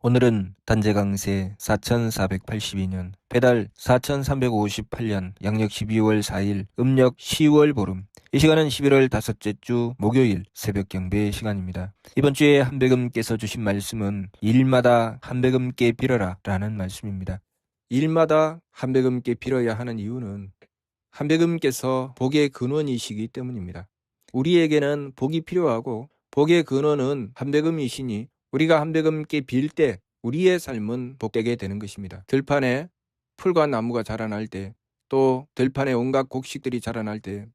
오늘은 단재 강세 4482년 배달 4358년 양력 12월 4일 음력 10월 보름 이 시간은 11월 다섯째 주 목요일 새벽 경배 시간입니다. 이번 주에 한백음께서 주신 말씀은 일마다 한백음께 빌어라 라는 말씀입니다. 일마다 한백음께 빌어야 하는 이유는 한백음께서 복의 근원이시기 때문입니다. 우리에게는 복이 필요하고 복의 근원은 한백음이시니 우리가 한백음께 빌 때 우리의 삶은 복되게 되는 것입니다. 들판에 풀과 나무가 자라날 때 또 들판에 온갖 곡식들이 자라날 때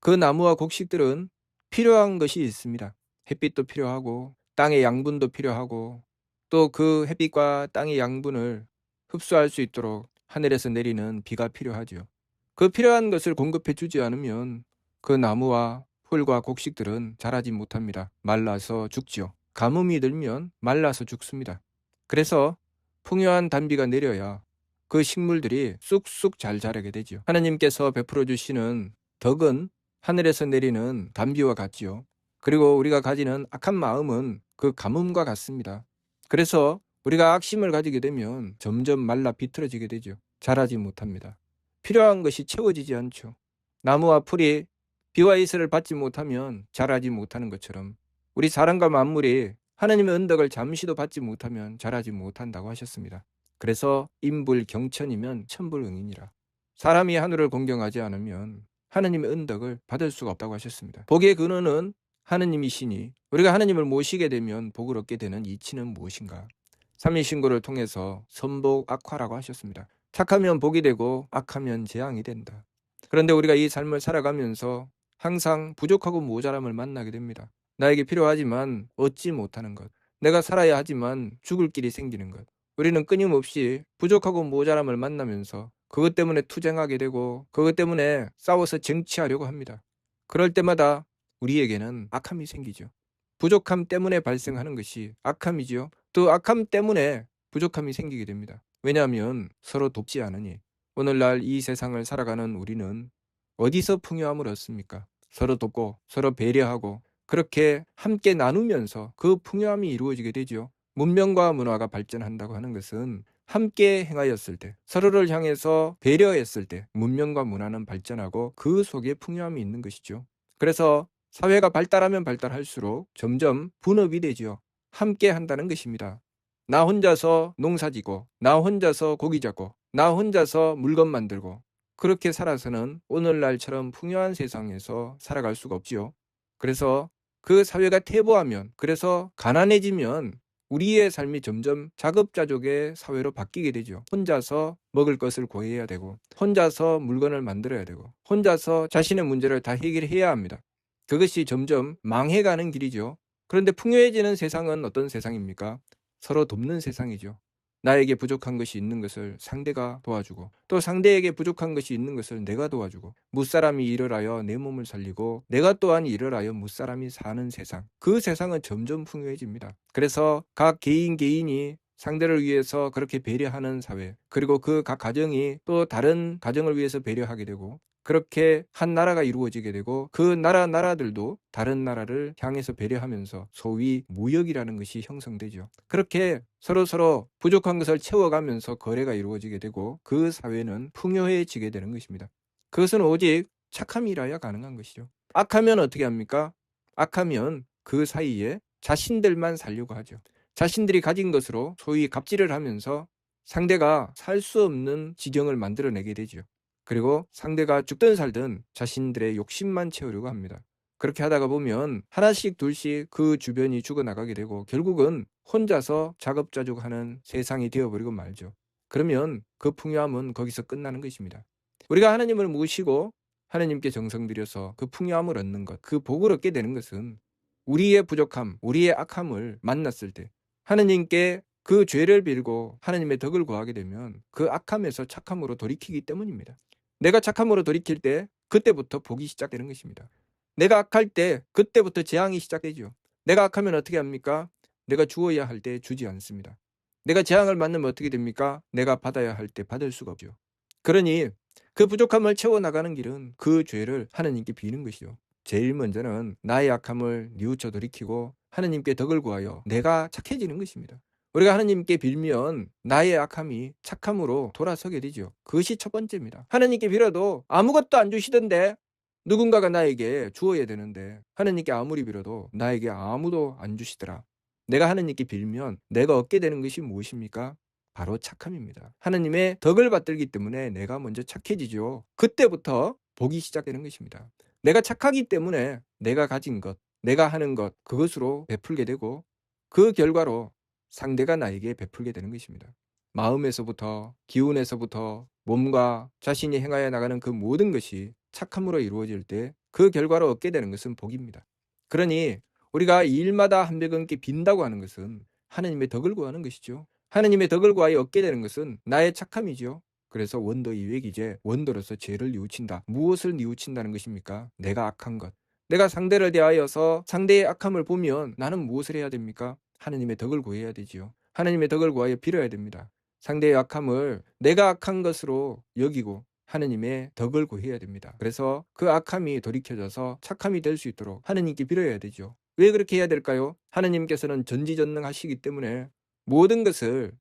그 나무와 곡식들은 필요한 것이 있습니다. 햇빛도 필요하고 땅의 양분도 필요하고 또 그 햇빛과 땅의 양분을 흡수할 수 있도록 하늘에서 내리는 비가 필요하죠. 그 필요한 것을 공급해 주지 않으면 그 나무와 풀과 곡식들은 자라지 못합니다. 말라서 죽지요. 가뭄이 들면 말라서 죽습니다. 그래서 풍요한 단비가 내려야 그 식물들이 쑥쑥 잘 자라게 되지요. 하나님께서 베풀어 주시는 덕은 하늘에서 내리는 단비와 같지요. 그리고 우리가 가지는 악한 마음은 그 가뭄과 같습니다. 그래서 우리가 악심을 가지게 되면 점점 말라 비틀어지게 되죠. 자라지 못합니다. 필요한 것이 채워지지 않죠. 나무와 풀이 비와 이슬을 받지 못하면 자라지 못하는 것처럼 우리 사람과 만물이 하나님의 은덕을 잠시도 받지 못하면 자라지 못한다고 하셨습니다. 그래서 인불 경천이면 천불응이니라. 사람이 하늘을 공경하지 않으면 하나님의 은덕을 받을 수가 없다고 하셨습니다. 복의 근원은 하느님이시니 우리가 하나님을 모시게 되면 복을 얻게 되는 이치는 무엇인가? 삼위신고를 통해서 선복 악화라고 하셨습니다. 착하면 복이 되고 악하면 재앙이 된다. 그런데 우리가 이 삶을 살아가면서 항상 부족하고 모자람을 만나게 됩니다. 나에게 필요하지만 얻지 못하는 것. 내가 살아야 하지만 죽을 길이 생기는 것. 우리는 끊임없이 부족하고 모자람을 만나면서 그것 때문에 투쟁하게 되고 그것 때문에 싸워서 쟁취하려고 합니다. 그럴 때마다 우리에게는 악함이 생기죠. 부족함 때문에 발생하는 것이 악함이지요. 또 악함 때문에 부족함이 생기게 됩니다. 왜냐하면 서로 돕지 않으니 오늘날 이 세상을 살아가는 우리는 어디서 풍요함을 얻습니까? 서로 돕고 서로 배려하고 그렇게 함께 나누면서 그 풍요함이 이루어지게 되죠. 문명과 문화가 발전한다고 하는 것은 함께 행하였을 때, 서로를 향해서 배려했을 때 문명과 문화는 발전하고 그 속에 풍요함이 있는 것이죠. 그래서 사회가 발달하면 발달할수록 점점 분업이 되지요. 함께 한다는 것입니다. 나 혼자서 농사 지고, 나 혼자서 고기 잡고, 나 혼자서 물건 만들고, 그렇게 살아서는 오늘날처럼 풍요한 세상에서 살아갈 수가 없지요. 그래서 그 사회가 퇴보하면, 그래서 가난해지면 우리의 삶이 점점 자급자족의 사회로 바뀌게 되죠. 혼자서 먹을 것을 구해야 되고, 혼자서 물건을 만들어야 되고, 혼자서 자신의 문제를 다 해결해야 합니다. 그것이 점점 망해가는 길이죠. 그런데 풍요해지는 세상은 어떤 세상입니까? 서로 돕는 세상이죠. 나에게 부족한 것이 있는 것을 상대가 도와주고 또 상대에게 부족한 것이 있는 것을 내가 도와주고 무사람이 일어나여 내 몸을 살리고 내가 또한 일어나여 무사람이 사는 세상 그 세상은 점점 풍요해집니다. 그래서 각 개인 개인이 상대를 위해서 그렇게 배려하는 사회 그리고 그 각 가정이 또 다른 가정을 위해서 배려하게 되고 그렇게 한 나라가 이루어지게 되고 그 나라 나라들도 다른 나라를 향해서 배려하면서 소위 무역이라는 것이 형성되죠. 그렇게 서로 서로 부족한 것을 채워가면서 거래가 이루어지게 되고 그 사회는 풍요해지게 되는 것입니다. 그것은 오직 착함이라야 가능한 것이죠. 악하면 어떻게 합니까? 악하면 그 사이에 자신들만 살려고 하죠. 자신들이 가진 것으로 소위 갑질을 하면서 상대가 살 수 없는 지경을 만들어내게 되죠. 그리고 상대가 죽든 살든 자신들의 욕심만 채우려고 합니다. 그렇게 하다가 보면 하나씩 둘씩 그 주변이 죽어나가게 되고 결국은 혼자서 작업자족하는 세상이 되어버리고 말죠. 그러면 그 풍요함은 거기서 끝나는 것입니다. 우리가 하나님을 모시고 하나님께 정성 들여서 그 풍요함을 얻는 것, 그 복을 얻게 되는 것은 우리의 부족함, 우리의 악함을 만났을 때 하나님께 그 죄를 빌고 하나님의 덕을 구하게 되면 그 악함에서 착함으로 돌이키기 때문입니다. 내가 착함으로 돌이킬 때 그때부터 복이 시작되는 것입니다. 내가 악할 때 그때부터 재앙이 시작되죠. 내가 악하면 어떻게 합니까? 내가 주어야 할 때 주지 않습니다. 내가 재앙을 만나면 어떻게 됩니까? 내가 받아야 할 때 받을 수가 없죠. 그러니 그 부족함을 채워나가는 길은 그 죄를 하나님께 비는 것이죠. 제일 먼저는 나의 약함을 뉘우쳐 돌이키고 하나님께 덕을 구하여 내가 착해지는 것입니다. 우리가 하나님께 빌면 나의 악함이 착함으로 돌아서게 되죠. 그것이 첫 번째입니다. 하나님께 빌어도 아무것도 안 주시던데 누군가가 나에게 주어야 되는데 하나님께 아무리 빌어도 나에게 아무도 안 주시더라. 내가 하나님께 빌면 내가 얻게 되는 것이 무엇입니까? 바로 착함입니다. 하나님의 덕을 받들기 때문에 내가 먼저 착해지죠. 그때부터 복이 시작되는 것입니다. 내가 착하기 때문에 내가 가진 것, 내가 하는 것, 그것으로 베풀게 되고 그 결과로 상대가 나에게 베풀게 되는 것입니다. 마음에서부터, 기운에서부터, 몸과 자신이 행하여 나가는 그 모든 것이 착함으로 이루어질 때 그 결과로 얻게 되는 것은 복입니다. 그러니 우리가 이 일마다 한 배금께 빈다고 하는 것은 하나님의 덕을 구하는 것이죠. 하나님의 덕을 구하여 얻게 되는 것은 나의 착함이죠. 그래서 원더 이외기제 원더로서 죄를 뉘우친다. 무엇을 뉘우친다는 것입니까? 내가 악한 것. 내가 상대를 대하여서 상대의 악함을 보면 나는 무엇을 해야 됩니까? 하나님의 덕을 구해야 되지요. 하나님의 덕을 구하여 빌어야 됩니다. 상대의 악함을 내가 악한 것으로 여기고 하느님의 덕을 구해야 됩니다. 그래서 그 악함이 돌이켜져서 착함이 될 수 있도록 하느님께 빌어야 되죠. 왜 그렇게 해야 될까요? 하느님께서는 전지전능하시기 때문에 모든 것을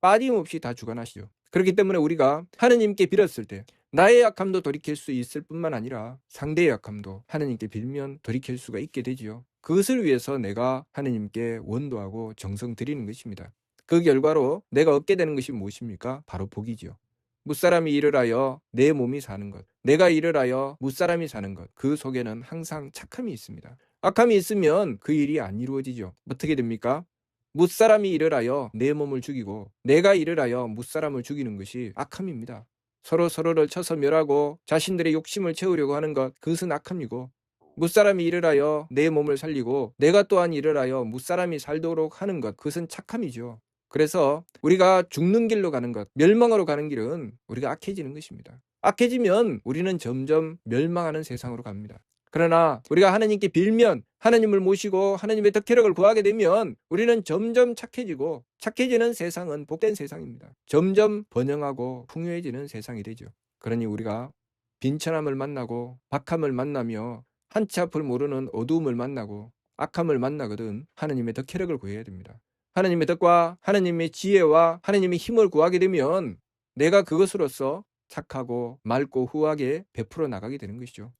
빠짐없이 다 주관하시죠. 그렇기 때문에 우리가 하느님께 빌었을 때 나의 약함도 돌이킬 수 있을 뿐만 아니라 상대의 약함도 하느님께 빌면 돌이킬 수가 있게 되지요. 그것을 위해서 내가 하느님께 원도하고 정성 드리는 것입니다. 그 결과로 내가 얻게 되는 것이 무엇입니까? 바로 복이지요. 무사람이 일을 하여 내 몸이 사는 것, 내가 일을 하여 무사람이 사는 것, 그 속에는 항상 착함이 있습니다. 악함이 있으면 그 일이 안 이루어지죠. 어떻게 됩니까? 무사람이 일을 하여 내 몸을 죽이고 내가 일을 하여 무사람을 죽이는 것이 악함입니다. 서로 서로를 쳐서 멸하고 자신들의 욕심을 채우려고 하는 것 그것은 악함이고 무사람이 일을 하여 내 몸을 살리고 내가 또한 일을 하여 무사람이 살도록 하는 것 그것은 착함이죠. 그래서 우리가 죽는 길로 가는 것, 멸망으로 가는 길은 우리가 악해지는 것입니다. 악해지면 우리는 점점 멸망하는 세상으로 갑니다. 그러나 우리가 하나님께 빌면 하나님을 모시고 하나님의 덕혜력을 구하게 되면 우리는 점점 착해지고 착해지는 세상은 복된 세상입니다. 점점 번영하고 풍요해지는 세상이 되죠. 그러니 우리가 빈천함을 만나고 박함을 만나며 한치 앞을 모르는 어두움을 만나고 악함을 만나거든 하나님의 덕혜력을 구해야 됩니다. 하나님의 덕과 하나님의 지혜와 하나님의 힘을 구하게 되면 내가 그것으로서 착하고 맑고 후하게 베풀어 나가게 되는 것이죠.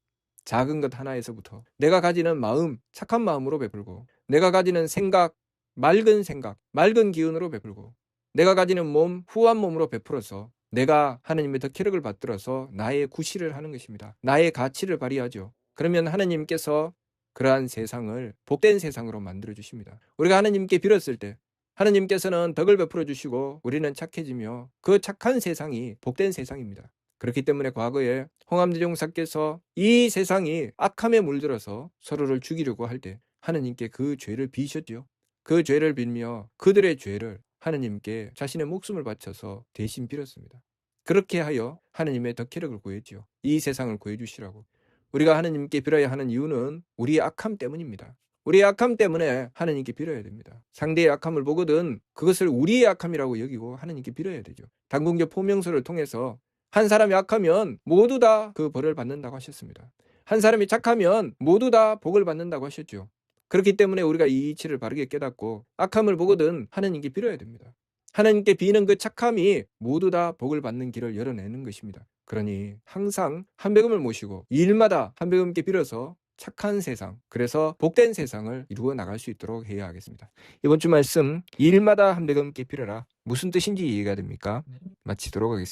작은 것 하나에서부터 내가 가지는 마음, 착한 마음으로 베풀고 내가 가지는 생각, 맑은 생각, 맑은 기운으로 베풀고 내가 가지는 몸, 후한 몸으로 베풀어서 내가 하나님의 덕혜력을 받들어서 나의 구실을 하는 것입니다. 나의 가치를 발휘하죠. 그러면 하나님께서 그러한 세상을 복된 세상으로 만들어 주십니다. 우리가 하나님께 빌었을 때 하나님께서는 덕을 베풀어 주시고 우리는 착해지며 그 착한 세상이 복된 세상입니다. 그렇기 때문에 과거에 홍암대 종사께서 이 세상이 악함에 물들어서 서로를 죽이려고 할 때 하나님께 그 죄를 비셨죠. 그 죄를 빌며 그들의 죄를 하나님께 자신의 목숨을 바쳐서 대신 빌었습니다. 그렇게 하여 하나님의 덕혜력을 구했지요. 이 세상을 구해주시라고. 우리가 하나님께 빌어야 하는 이유는 우리의 악함 때문입니다. 우리의 악함 때문에 하나님께 빌어야 됩니다. 상대의 악함을 보거든 그것을 우리의 악함이라고 여기고 하나님께 빌어야 되죠. 당군교 포명서를 통해서 한 사람이 악하면 모두 다 그 벌을 받는다고 하셨습니다. 한 사람이 착하면 모두 다 복을 받는다고 하셨죠. 그렇기 때문에 우리가 이 이치를 바르게 깨닫고 악함을 보거든 하나님께 빌어야 됩니다. 하나님께 비는 그 착함이 모두 다 복을 받는 길을 열어내는 것입니다. 그러니 항상 한백음을 모시고 일마다 한백음께 빌어서 착한 세상, 그래서 복된 세상을 이루어 나갈 수 있도록 해야 하겠습니다. 이번 주 말씀 일마다 한백음께 빌어라. 무슨 뜻인지 이해가 됩니까? 마치도록 하겠습니다.